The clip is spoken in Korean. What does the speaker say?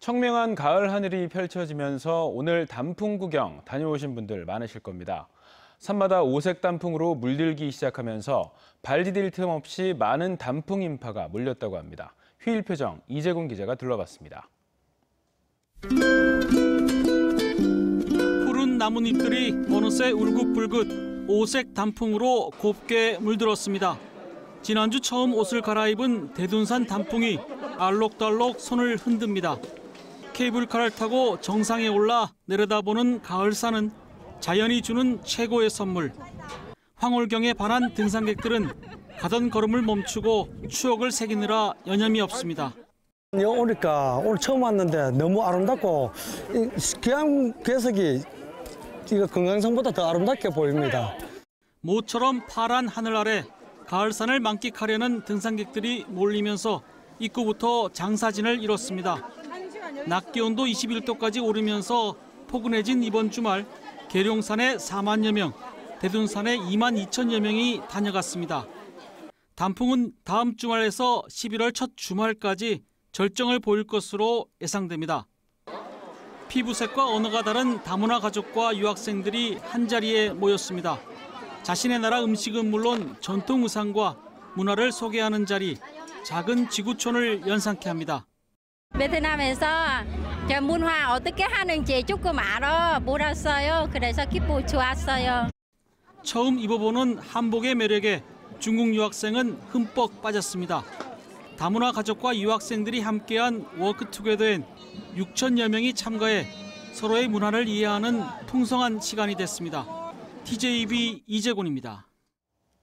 청명한 가을 하늘이 펼쳐지면서 오늘 단풍 구경 다녀오신 분들 많으실 겁니다. 산마다 오색 단풍으로 물들기 시작하면서 발 디딜 틈 없이 많은 단풍 인파가 몰렸다고 합니다. 휘일 표정 이재곤 기자가 둘러봤습니다. 푸른 나뭇잎들이 어느새 울긋불긋 오색 단풍으로 곱게 물들었습니다. 지난주 처음 옷을 갈아입은 대둔산 단풍이 알록달록 손을 흔듭니다. 케이블카를 타고 정상에 올라 내려다보는 가을산은 자연이 주는 최고의 선물. 황홀경에 반한 등산객들은 가던 걸음을 멈추고 추억을 새기느라 여념이 없습니다. 오니까 오늘 처음 왔는데 너무 아름답고 이 기암 괴석이 이거 금강산보다 더 아름답게 보입니다. 모처럼 파란 하늘 아래 가을산을 만끽하려는 등산객들이 몰리면서 입구부터 장사진을 이뤘습니다. 낮 기온도 21도까지 오르면서 포근해진 이번 주말 계룡산에 4만여 명, 대둔산에 2만 2천여 명이 다녀갔습니다. 단풍은 다음 주말에서 11월 첫 주말까지 절정을 보일 것으로 예상됩니다. 피부색과 언어가 다른 다문화 가족과 유학생들이 한자리에 모였습니다. 자신의 나라 음식은 물론 전통 의상과 문화를 소개하는 자리, 작은 지구촌을 연상케 합니다. 베트남에서 저 문화 어떻게 하는지 조금 알아 몰랐어요. 그래서 기쁘고 좋았어요. 처음 입어보는 한복의 매력에 중국 유학생은 흠뻑 빠졌습니다. 다문화 가족과 유학생들이 함께한 워크투게더엔 6천여 명이 참가해 서로의 문화를 이해하는 풍성한 시간이 됐습니다. TJB 이재곤입니다.